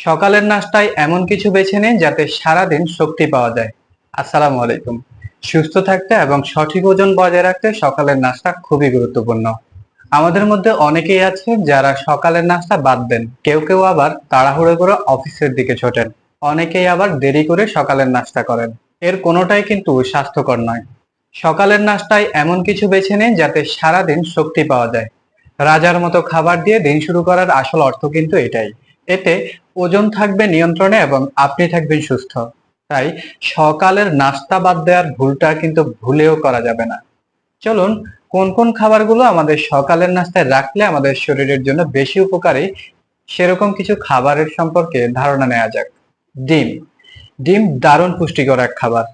সকালের নাস্তায় এমন কিছু বেছে নিন যাতে সারাদিন শক্তি পাওয়া যায়। আসসালামু আলাইকুম। সুস্থ থাকতে এবং সঠিক ওজন বজায় রাখতে সকালের নাস্তা খুবই গুরুত্বপূর্ণ। আমাদের মধ্যে অনেকেই আছে যারা সকালের নাস্তা বাদ দেন। কেউ কেউ আবার তাড়াহুড়ো করে অফিসের দিকে ছোটেন। অনেকেই আবার দেরি করে সকালের নাস্তা করেন। এর কোনোটাই কিন্তু স্বাস্থ্যকর নয়। সকালের নাস্তায় এমন কিছু বেছে নিন যাতে সারাদিন শক্তি পাওয়া যায়। রাজার মতো খাবার দিয়ে দিন শুরু করার আসল অর্থ কিন্তু এটাই। এতে ওজন থাকবে নিয়ন্ত্রণে এবং আপনি থাকবেন সুস্থ। তাই সকালের নাস্তা বাদ দেওয়ার ভুলটা কিন্তু ভুলেও করা যাবে না। চলুন, কোন কোন খাবারগুলো আমাদের সকালের নাস্তায় রাখলে আমাদের শরীরের জন্য বেশি উপকারী, সেরকম কিছু খাবারের সম্পর্কে ধারণা নেওয়া যাক। ডিম। ডিম দারুণ পুষ্টিকর এক খাবার।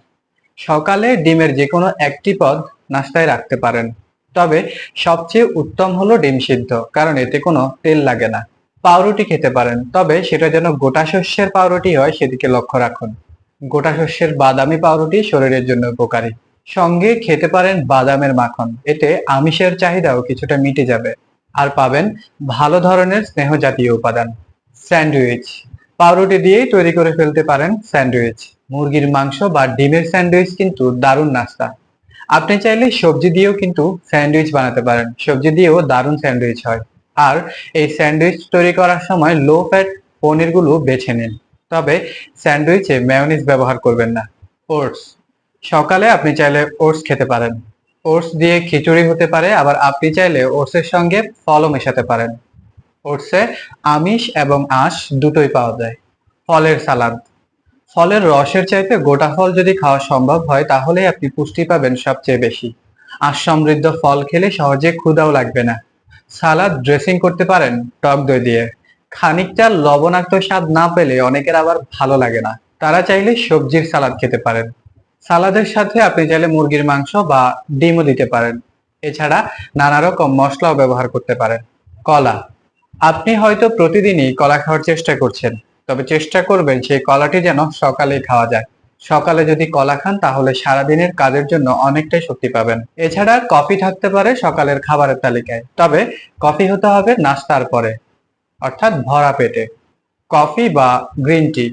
সকালে ডিমের যে কোনো একটি পদ নাস্তায় রাখতে পারেন। তবে সবচেয়ে উত্তম হলো ডিম সিদ্ধ, কারণ এতে কোনো তেল লাগে না। পাউরুটি খেতে পারেন, তবে সেটা যেন গোটা শস্যের পাউরুটি হয় সেদিকে লক্ষ্য রাখুন। গোটা শস্যের বাদামি পাউরুটি শরীরের জন্য উপকারী। সঙ্গে খেতে পারেন বাদামের মাখন, এতে আমিষের চাহিদাও কিছুটা মিটে যাবে। আর পাবেন ভালো ধরনের স্নেহ জাতীয় উপাদান, স্যান্ডউইচ। পাউরুটি দিয়েই তৈরি করে ফেলতে পারেন স্যান্ডউইচ। মুরগির মাংস বা ডিমের স্যান্ডউইচ কিন্তু দারুণ নাস্তা। আপনি চাইলে সবজি দিয়েও কিন্তু স্যান্ডউইচ বানাতে পারেন। সবজি দিয়েও দারুণ স্যান্ডউইচ হয়। আর এই স্যান্ডউইচ তৈরি করার সময় লো ফ্যাট পনিরগুলো বেছে নিন। তবে স্যান্ডউইচে মেয়োনিজ ব্যবহার করবেন না। ওটস। সকালে আপনি চাইলে ওটস খেতে পারেন। ওটস দিয়ে খিচুড়ি হতে পারে, আবার আপনি চাইলে ওটসের সঙ্গে ফলও মেশাতে পারেন। ওটসে আমিষ এবং আঁশ দুটোই পাওয়া যায়। ফলের সালাদ। ফলের রসের চাইতে গোটা ফল যদি খাওয়া সম্ভব হয় তাহলে আপনি পুষ্টি পাবেন সবচেয়ে বেশি। আঁশ সমৃদ্ধ ফল খেলে সহজে ক্ষুধাও লাগবে না। সালাদ ড্রেসিং করতে পারেন টক দই দিয়ে। খানিকটা লবণাক্ত স্বাদ না পেলে অনেকের আবার ভালো লাগে না। তারা চাইলে সবজির সালাদ খেতে পারেন। সালাদের সাথে আপনি চাইলে মুরগির মাংস বা ডিমও দিতে পারেন। এছাড়া নানা রকম মশলাও ব্যবহার করতে পারেন। কলা। আপনি হয়তো প্রতিদিনই কলা খাওয়ার চেষ্টা করছেন, তবে চেষ্টা করবেন সেই কলাটি যেন সকালে খাওয়া যায়। সকালে যদি কলা খান, তাহলে সারাদিনের কাজের জন্য অনেকটাই শক্তি পাবেন। এছাড়া কফি থাকতে পারে সকালের খাবারের তালিকায়। তবে কফি হতে হবে নাস্তার পরে, অর্থাৎ ভরা পেটে। কফি বা গ্রিন টি।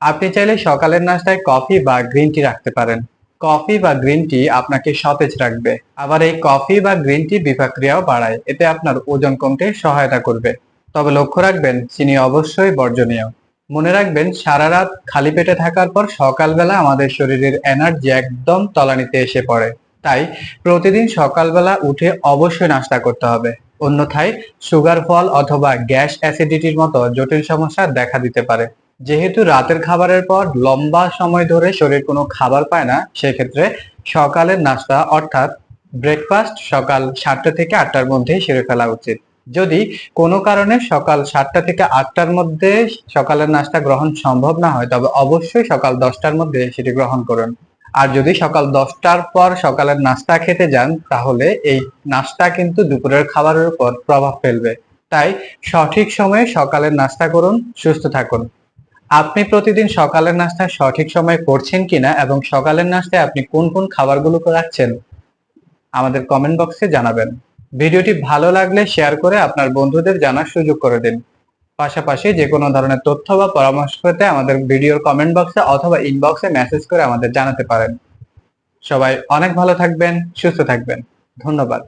আপনি চাইলে সকালের নাস্তায় কফি বা গ্রিন টি রাখতে পারেন। কফি বা গ্রিন টি আপনাকে সতেজ রাখবে। আবার এই কফি বা গ্রিন টি বিপাক্রিয়াও বাড়ায়। এতে আপনার ওজন কমতে সহায়তা করবে। তবে লক্ষ্য রাখবেন, চিনি অবশ্যই বর্জনীয়। মনে রাখবেন, সারা রাত খালি পেটে থাকার পর সকালবেলা আমাদের শরীরের এনার্জি একদম তলানিতে এসে পড়ে। তাই প্রতিদিন সকালবেলা উঠে অবশ্যই নাস্তা করতে হবে। অন্যথায় সুগার ফল অথবা গ্যাস অ্যাসিডিটির মতো জটিল সমস্যা দেখা দিতে পারে। যেহেতু রাতের খাবারের পর লম্বা সময় ধরে শরীর কোনো খাবার পায় না, সেক্ষেত্রে সকালের নাস্তা অর্থাৎ ব্রেকফাস্ট সকাল সাতটা থেকে আটটার মধ্যেই সেরে ফেলা উচিত। যদি কোনো কারণে সকাল সাতটা থেকে আটটার মধ্যে সকালের নাস্তা গ্রহণ সম্ভব না হয়, তবে অবশ্যই সকাল দশটার মধ্যে সেটি গ্রহণ করুন। আর যদি সকাল দশটার পর সকালের নাস্তা খেতে যান, তাহলে এই নাস্তা কিন্তু দুপুরের খাবারের উপর প্রভাব ফেলবে। তাই সঠিক সময়ে সকালের নাস্তা করুন, সুস্থ থাকুন। আপনি প্রতিদিন সকালের নাস্তা সঠিক সময়ে করছেন কিনা এবং সকালের নাস্তায় আপনি কোন কোন খাবারগুলো রাখছেন, আমাদের কমেন্ট বক্সে জানাবেন। ভিডিওটি ভালো লাগলে শেয়ার করে আপনার বন্ধুদের জানার সুযোগ করে দিন। পাশাপাশি যে কোনো ধরনের তথ্য বা পরামর্শ পেতে আমাদের ভিডিওর কমেন্ট বক্সে অথবা ইনবক্সে মেসেজ করে আমাদের জানাতে পারেন। সবাই অনেক ভালো থাকবেন, সুস্থ থাকবেন। ধন্যবাদ।